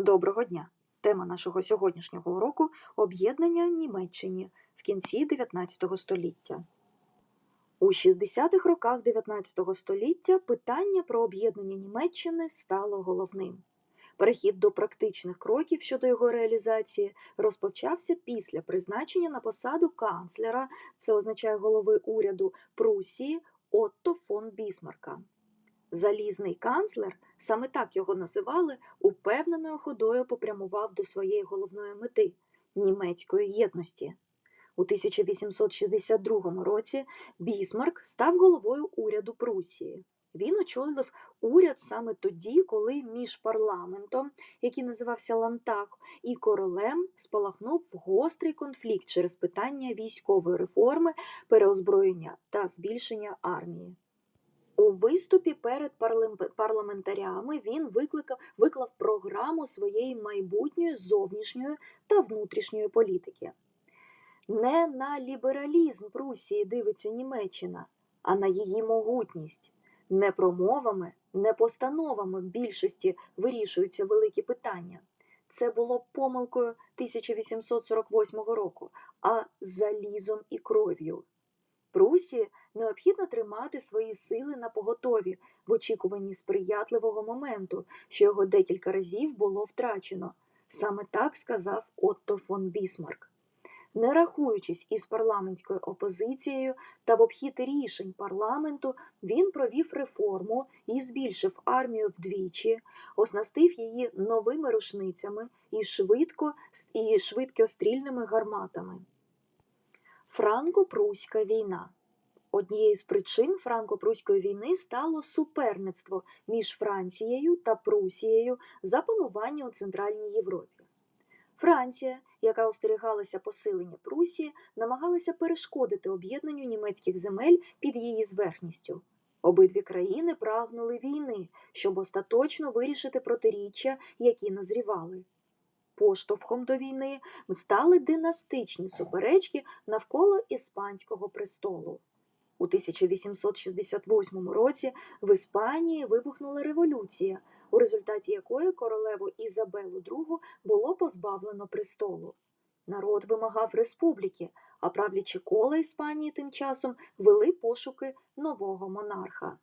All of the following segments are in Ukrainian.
Доброго дня! Тема нашого сьогоднішнього уроку об'єднання Німеччині в кінці 19 століття. У 60-х роках 19 століття питання про об'єднання Німеччини стало головним. Перехід до практичних кроків щодо його реалізації розпочався після призначення на посаду канцлера, це означає голови уряду Прусії Отто фон Бісмарка. Залізний канцлер, саме так його називали, упевненою ходою попрямував до своєї головної мети німецької єдності. У 1862 році Бісмарк став головою уряду Прусії. Він очолив уряд саме тоді, коли між парламентом, який називався Лантак, і королем спалахнув гострий конфлікт через питання військової реформи, переозброєння та збільшення армії. У виступі перед парламентарями він викликав, виклав програму своєї майбутньої зовнішньої та внутрішньої політики. Не на лібералізм Прусії дивиться Німеччина, а на її могутність. Не промовами, не постановами більшості вирішуються великі питання. Це було помилкою 1848 року, а залізом і кров'ю. Прусії необхідно тримати свої сили на поготові в очікуванні сприятливого моменту, що його декілька разів було втрачено. Саме так сказав Отто фон Бісмарк. Не рахуючись із парламентською опозицією та в обхід рішень парламенту, він провів реформу і збільшив армію вдвічі, оснастив її новими рушницями і швидко і швидкострільними гарматами. Франко-Пруська війна. Однією з причин франко-пруської війни стало суперництво між Францією та Прусією за панування у Центральній Європі. Франція, яка остерігалася посилення Прусії, намагалася перешкодити об'єднанню німецьких земель під її зверхністю. Обидві країни прагнули війни, щоб остаточно вирішити протиріччя, які назрівали. Поштовхом до війни стали династичні суперечки навколо іспанського престолу. У 1868 році в Іспанії вибухнула революція, у результаті якої королеву Ізабелу II було позбавлено престолу. Народ вимагав республіки, а правлячі кола Іспанії тим часом вели пошуки нового монарха.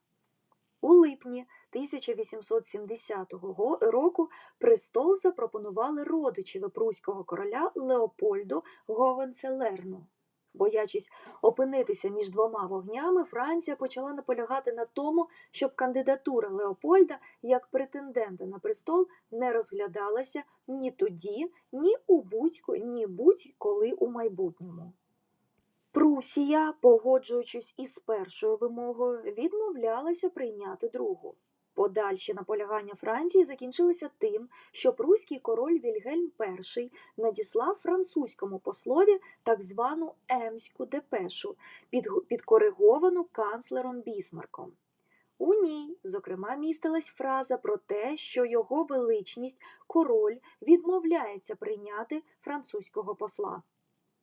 У липні 1870 року престол запропонували родичеві пруського короля Леопольду Говенцелерну. Боячись опинитися між двома вогнями, Франція почала наполягати на тому, щоб кандидатура Леопольда як претендента на престол не розглядалася ні тоді, ні у будь ні будь-коли у майбутньому. Прусія, погоджуючись із першою вимогою, відмовлялася прийняти другу. Подальші наполягання Франції закінчилися тим, що пруський король Вільгельм І надіслав французькому послові так звану Емську депешу, підкориговану канцлером Бісмарком. У ній, зокрема, містилась фраза про те, що його величність король відмовляється прийняти французького посла.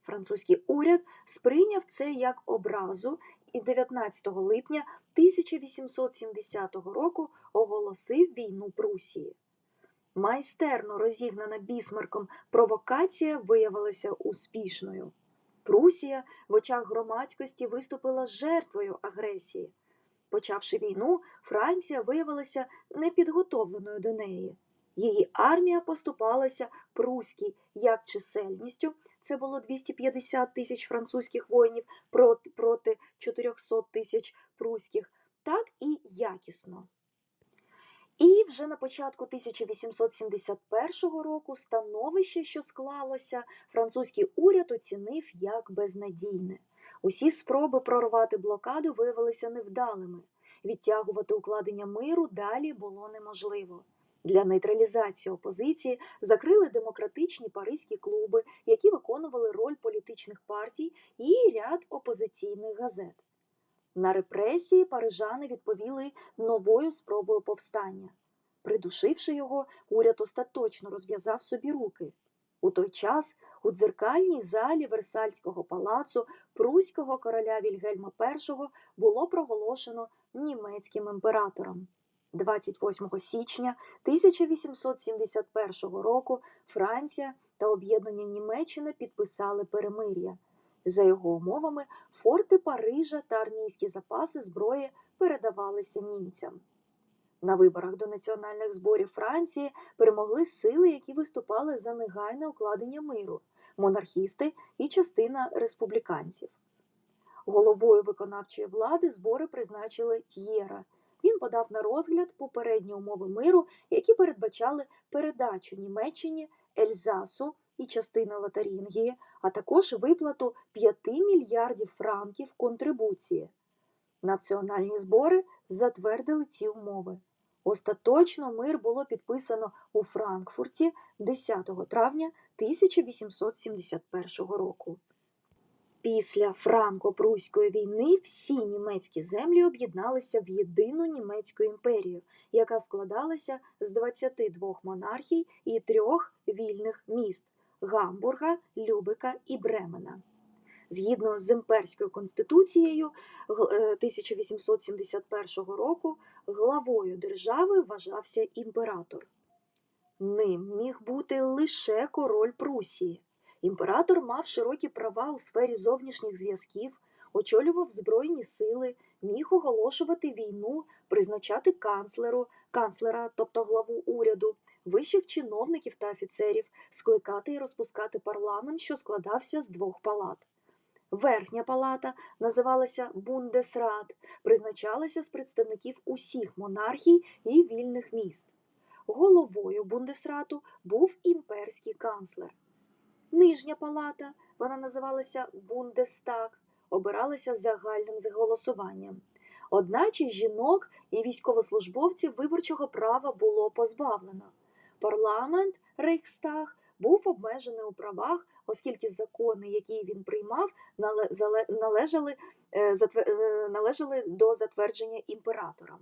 Французький уряд сприйняв це як образу і 19 липня 1870 року оголосив війну Прусії. Майстерно розігнана бісмарком провокація виявилася успішною. Прусія в очах громадськості виступила жертвою агресії. Почавши війну, Франція виявилася непідготовленою до неї. Її армія поступалася пруській як чисельністю, це було 250 тисяч французьких воїнів проти, проти 400 тисяч пруських, так і якісно. І вже на початку 1871 року становище, що склалося, французький уряд оцінив як безнадійне. Усі спроби прорвати блокаду виявилися невдалими. Відтягувати укладення миру далі було неможливо. Для нейтралізації опозиції закрили демократичні паризькі клуби, які виконували роль політичних партій і ряд опозиційних газет. На репресії парижани відповіли новою спробою повстання. Придушивши його, уряд остаточно розв'язав собі руки. У той час у дзеркальній залі Версальського палацу пруського короля Вільгельма І було проголошено німецьким імператором. 28 січня 1871 року Франція та об'єднання Німеччини підписали перемир'я. За його умовами, форти Парижа та армійські запаси зброї передавалися німцям. На виборах до національних зборів Франції перемогли сили, які виступали за негайне укладення миру монархісти і частина республіканців. Головою виконавчої влади збори призначили Т'єра. Він подав на розгляд попередні умови миру, які передбачали передачу Німеччині, Ельзасу і частини Лотарингії, а також виплату 5 мільярдів франків контрибуції. Національні збори затвердили ці умови. Остаточно мир було підписано у Франкфурті 10 травня 1871 року. Після Франко-Пруської війни всі німецькі землі об'єдналися в єдину німецьку імперію, яка складалася з 22 монархій і трьох вільних міст Гамбурга, Любека і Бремена. Згідно з імперською конституцією е, 1871 року главою держави вважався імператор. Ним міг бути лише король Прусії. Імператор мав широкі права у сфері зовнішніх зв'язків, очолював збройні сили, міг оголошувати війну, призначати канцлеру, канцлера, тобто главу уряду, вищих чиновників та офіцерів, скликати і розпускати парламент, що складався з двох палат. Верхня палата називалася Бундесрат, призначалася з представників усіх монархій і вільних міст. Головою Бундесрату був імперський канцлер. Нижня палата, вона називалася Бундестаг, обиралася загальним голосуванням. Одначе жінок і військовослужбовців виборчого права було позбавлено. Парламент Рейхстаг був обмежений у правах, оскільки закони, які він приймав, належали, е, е, належали до затвердження імператором.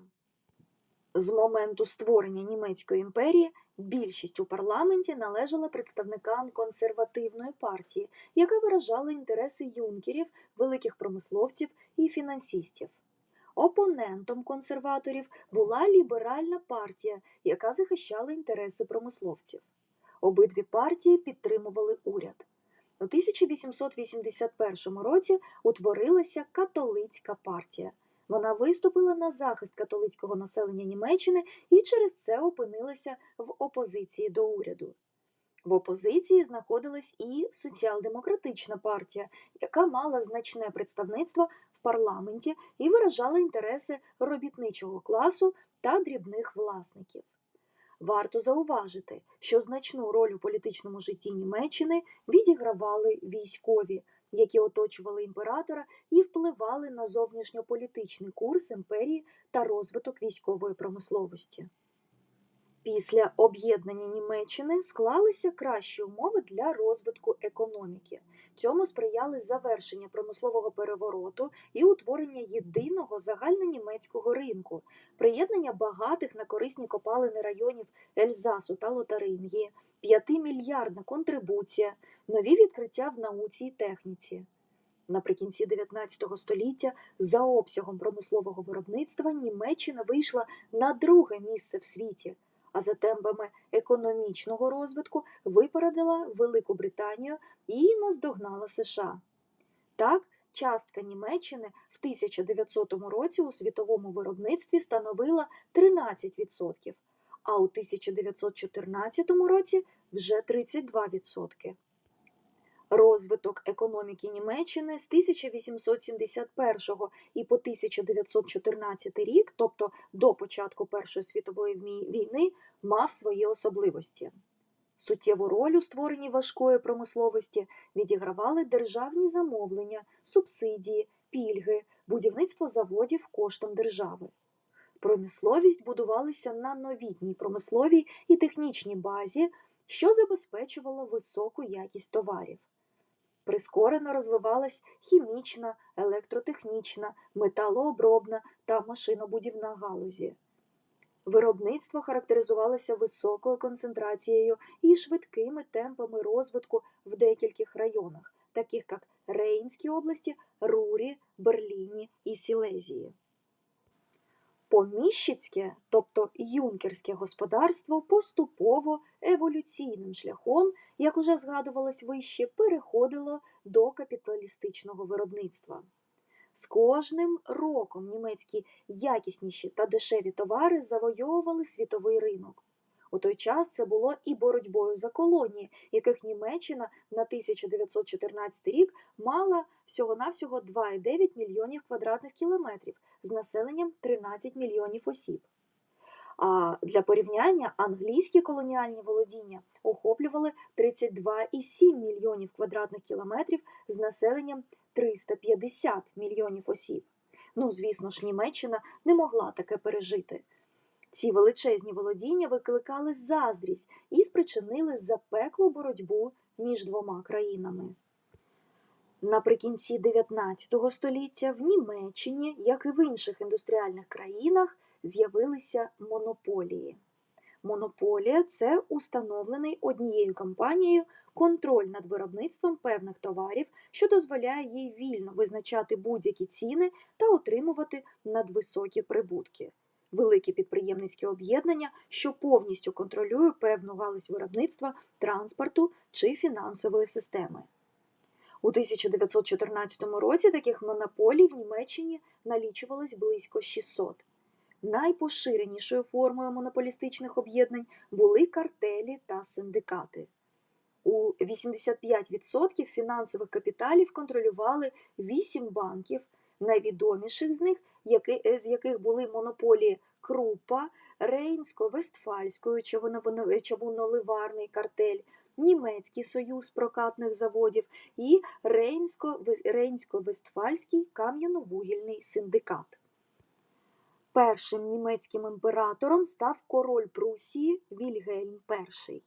З моменту створення Німецької імперії більшість у парламенті належала представникам консервативної партії, яка виражала інтереси юнкерів, великих промисловців і фінансистів. Опонентом консерваторів була ліберальна партія, яка захищала інтереси промисловців. Обидві партії підтримували уряд. У 1881 році утворилася католицька партія. Вона виступила на захист католицького населення Німеччини і через це опинилася в опозиції до уряду. В опозиції знаходилась і соціал-демократична партія, яка мала значне представництво в парламенті і виражала інтереси робітничого класу та дрібних власників. Варто зауважити, що значну роль у політичному житті Німеччини відігравали військові, які оточували імператора і впливали на зовнішньополітичний курс імперії та розвиток військової промисловості. Після об'єднання Німеччини склалися кращі умови для розвитку економіки. Цьому сприяли завершення промислового перевороту і утворення єдиного загальнонімецького ринку, приєднання багатих на корисні копалини районів Ельзасу та Лотарингії, 5-мільярдна контрибуція, нові відкриття в науці і техніці. Наприкінці 19 століття за обсягом промислового виробництва Німеччина вийшла на друге місце в світі, а за темпами економічного розвитку випередила Велику Британію і наздогнала США. Так, частка Німеччини в 1900 році у світовому виробництві становила 13%, а у 1914 році вже 32%. Розвиток економіки Німеччини з 1871 і по 1914 рік, тобто до початку Першої світової війни, мав свої особливості. Суттєву роль у створенні важкої промисловості відігравали державні замовлення, субсидії, пільги, будівництво заводів коштом держави. Промисловість будувалася на новітній промисловій і технічній базі, що забезпечувало високу якість товарів. Прискорено розвивалась хімічна, електротехнічна, металообробна та машинобудівна галузі. Виробництво характеризувалося високою концентрацією і швидкими темпами розвитку в декількох районах, таких як Рейнській області, Рурі, Берліні і Сілезії. Поміщицьке, тобто юнкерське господарство, поступово еволюційним шляхом, як уже згадувалось вище, переходило до капіталістичного виробництва. З кожним роком німецькі якісніші та дешеві товари завойовували світовий ринок. У той час це було і боротьбою за колонії, яких Німеччина на 1914 рік мала всього-навсього 2,9 мільйонів квадратних кілометрів з населенням 13 мільйонів осіб. А для порівняння англійські колоніальні володіння охоплювали 32,7 мільйонів квадратних кілометрів з населенням 350 мільйонів осіб. Ну, звісно ж, Німеччина не могла таке пережити. Ці величезні володіння викликали заздрість і спричинили запеклу боротьбу між двома країнами. Наприкінці 19 століття в Німеччині, як і в інших індустріальних країнах, з'явилися монополії. Монополія це установлений однією компанією контроль над виробництвом певних товарів, що дозволяє їй вільно визначати будь-які ціни та отримувати надвисокі прибутки. Великі підприємницькі об'єднання, що повністю контролює певну галузь виробництва, транспорту чи фінансової системи. У 1914 році таких монополій в Німеччині налічувалось близько 600. Найпоширенішою формою монополістичних об'єднань були картелі та синдикати. У 85% фінансових капіталів контролювали 8 банків, найвідоміших з них, з яких були монополії Крупа, Рейнсько-Вестфальської човуноливарний картель, Німецький союз прокатних заводів і Рейнсько-Вестфальський кам'яновугільний синдикат. Першим німецьким імператором став король Прусії Вільгельм І.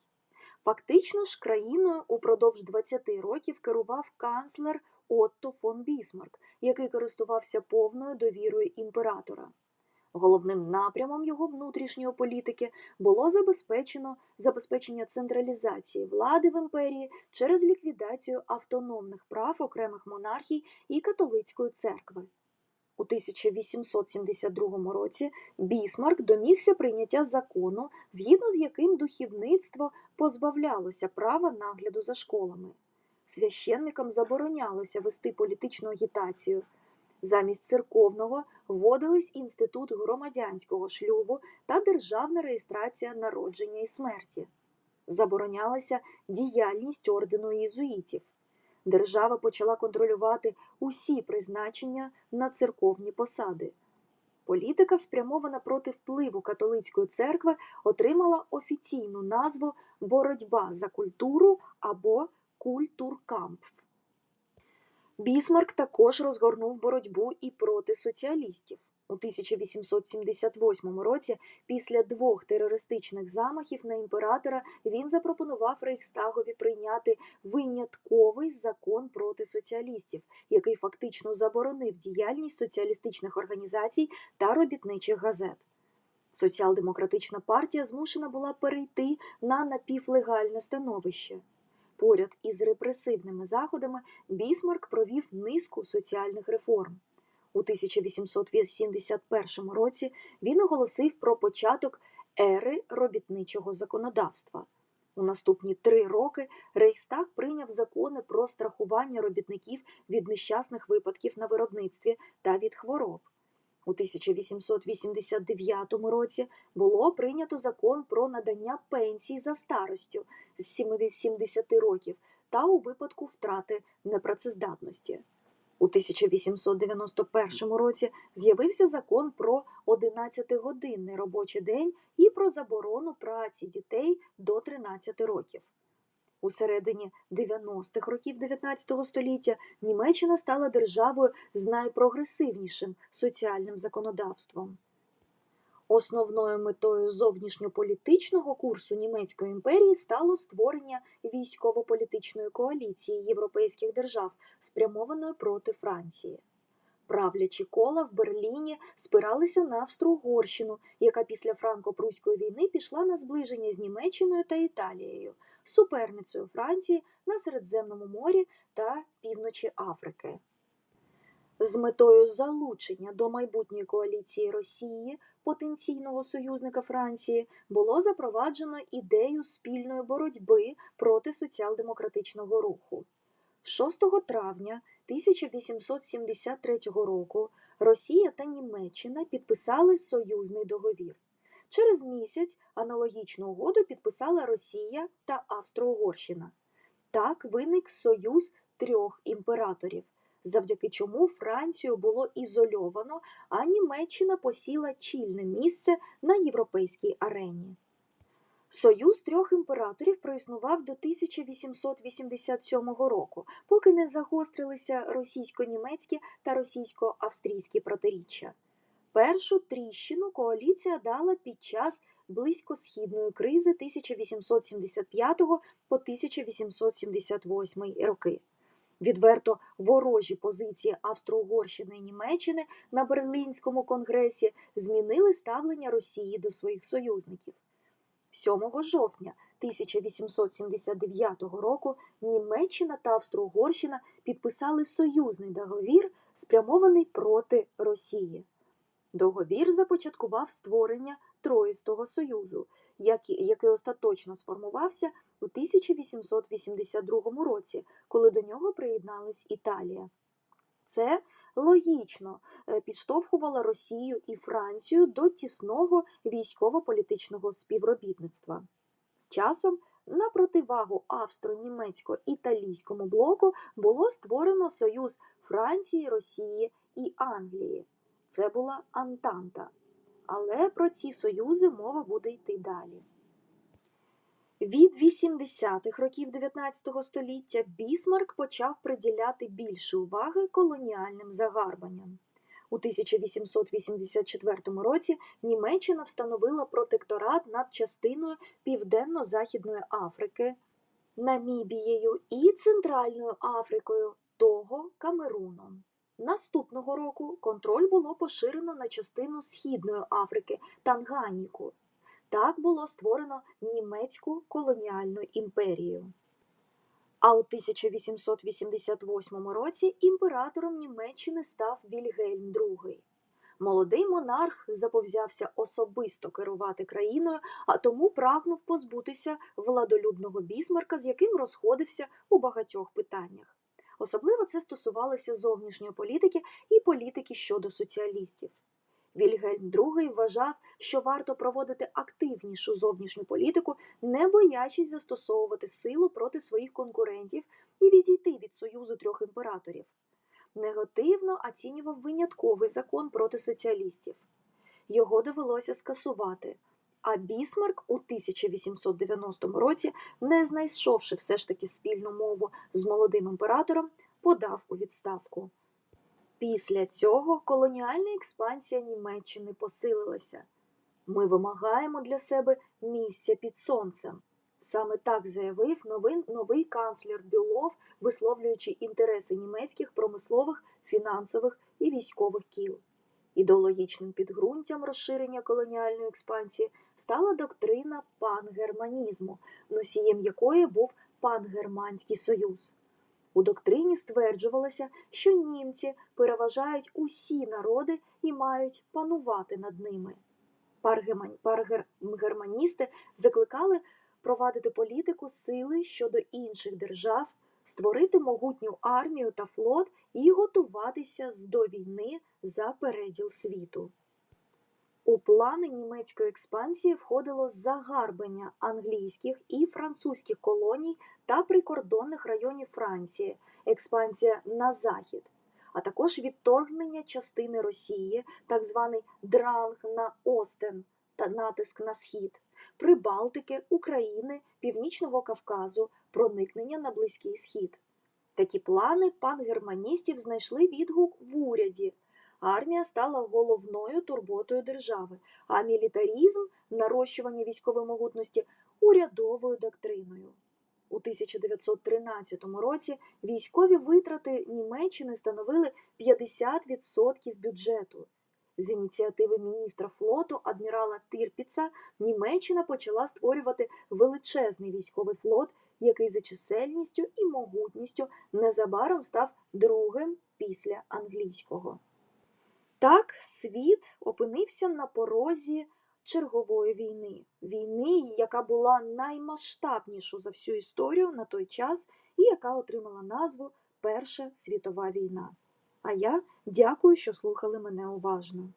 Фактично ж країною упродовж 20 років керував канцлер Отто фон Бісмарк, який користувався повною довірою імператора. Головним напрямом його внутрішньої політики було забезпечено забезпечення централізації влади в імперії через ліквідацію автономних прав окремих монархій і католицької церкви. У 1872 році Бісмарк домігся прийняття закону, згідно з яким духівництво позбавлялося права нагляду за школами. Священникам заборонялося вести політичну агітацію. Замість церковного вводились інститут громадянського шлюбу та державна реєстрація народження і смерті. Заборонялася діяльність ордену єзуїтів. Держава почала контролювати усі призначення на церковні посади. Політика, спрямована проти впливу католицької церкви, отримала офіційну назву Боротьба за культуру або Культуркампф. Бісмарк також розгорнув боротьбу і проти соціалістів. У 1878 році, після двох терористичних замахів на імператора, він запропонував Рейхстагові прийняти винятковий закон проти соціалістів, який фактично заборонив діяльність соціалістичних організацій та робітничих газет. Соціал-демократична партія змушена була перейти на напівлегальне становище. Поряд із репресивними заходами Бісмарк провів низку соціальних реформ. У 1881 році він оголосив про початок ери робітничого законодавства. У наступні три роки Рейхстаг прийняв закони про страхування робітників від нещасних випадків на виробництві та від хвороб. У 1889 році було прийнято закон про надання пенсій за старостю з 70 років та у випадку втрати непрацездатності. У 1891 році з'явився закон про 11-годинний робочий день і про заборону праці дітей до 13 років. У середині 90-х років 19 століття Німеччина стала державою з найпрогресивнішим соціальним законодавством. Основною метою зовнішньополітичного курсу Німецької імперії стало створення військово-політичної коаліції європейських держав, спрямованої проти Франції. Правлячі кола в Берліні спиралися на Австро-Угорщину, яка після франко-пруської війни пішла на зближення з Німеччиною та Італією, суперницею Франції на Середземному морі та півночі Африки. З метою залучення до майбутньої коаліції Росії, потенційного союзника Франції, було запроваджено ідею спільної боротьби проти соціал-демократичного руху. 6 травня 1873 року Росія та Німеччина підписали союзний договір. Через місяць аналогічну угоду підписала Росія та Австро-Угорщина. Так виник союз трьох імператорів, завдяки чому Францію було ізольовано, а Німеччина посіла чільне місце на європейській арені. Союз трьох імператорів проіснував до 1887 року, поки не загострилися російсько-німецькі та російсько-австрійські протиріччя. Першу тріщину коаліція дала під час близькосхідної кризи 1875 по 1878 роки. Відверто ворожі позиції Австро-Угорщини і Німеччини на Берлінському конгресі змінили ставлення Росії до своїх союзників. 7 жовтня 1879 року Німеччина та Австро-Угорщина підписали союзний договір, спрямований проти Росії. Договір започаткував створення Троїстого Союзу, який, остаточно сформувався у 1882 році, коли до нього приєдналась Італія. Це логічно е, підштовхувало Росію і Францію до тісного військово-політичного співробітництва. З часом на противагу австро-німецько-італійському блоку було створено Союз Франції, Росії і Англії. Це була Антанта. Але про ці союзи мова буде йти далі. Від 80-х років 19 століття Бісмарк почав приділяти більше уваги колоніальним загарбанням. У 1884 році Німеччина встановила протекторат над частиною Південно-Західної Африки, Намібією і Центральною Африкою, того Камеруном. Наступного року контроль було поширено на частину Східної Африки Танганіку. Так було створено німецьку колоніальну імперію. А у 1888 році імператором Німеччини став Вільгельм II. Молодий монарх заповзявся особисто керувати країною, а тому прагнув позбутися владолюбного бісмарка, з яким розходився у багатьох питаннях. Особливо це стосувалося зовнішньої політики і політики щодо соціалістів. Вільгельм II вважав, що варто проводити активнішу зовнішню політику, не боячись застосовувати силу проти своїх конкурентів і відійти від союзу трьох імператорів. Негативно оцінював винятковий закон проти соціалістів. Його довелося скасувати. А Бісмарк у 1890 році, не знайшовши все ж таки спільну мову з молодим імператором, подав у відставку. Після цього колоніальна експансія Німеччини посилилася. Ми вимагаємо для себе місця під сонцем. Саме так заявив новий, новий канцлер Бюлов, висловлюючи інтереси німецьких промислових, фінансових і військових кіл. Ідеологічним підґрунтям розширення колоніальної експансії стала доктрина пангерманізму, носієм якої був Пангерманський союз. У доктрині стверджувалося, що німці переважають усі народи і мають панувати над ними. Паргерманісти закликали провадити політику сили щодо інших держав, створити могутню армію та флот і готуватися до війни за переділ світу. У плани німецької експансії входило загарбання англійських і французьких колоній та прикордонних районів Франції, експансія на захід, а також відторгнення частини Росії, так званий дранг на Остен та натиск на схід, Прибалтики, України, Північного Кавказу, проникнення на Близький Схід. Такі плани пангерманістів знайшли відгук в уряді. Армія стала головною турботою держави, а мілітарізм, нарощування військової могутності урядовою доктриною. У 1913 році військові витрати Німеччини становили 50% бюджету. З ініціативи міністра флоту адмірала Тирпіца Німеччина почала створювати величезний військовий флот який за чисельністю і могутністю незабаром став другим після англійського. Так світ опинився на порозі чергової війни, війни, яка була наймасштабнішу за всю історію на той час і яка отримала назву Перша світова війна. А я дякую, що слухали мене уважно.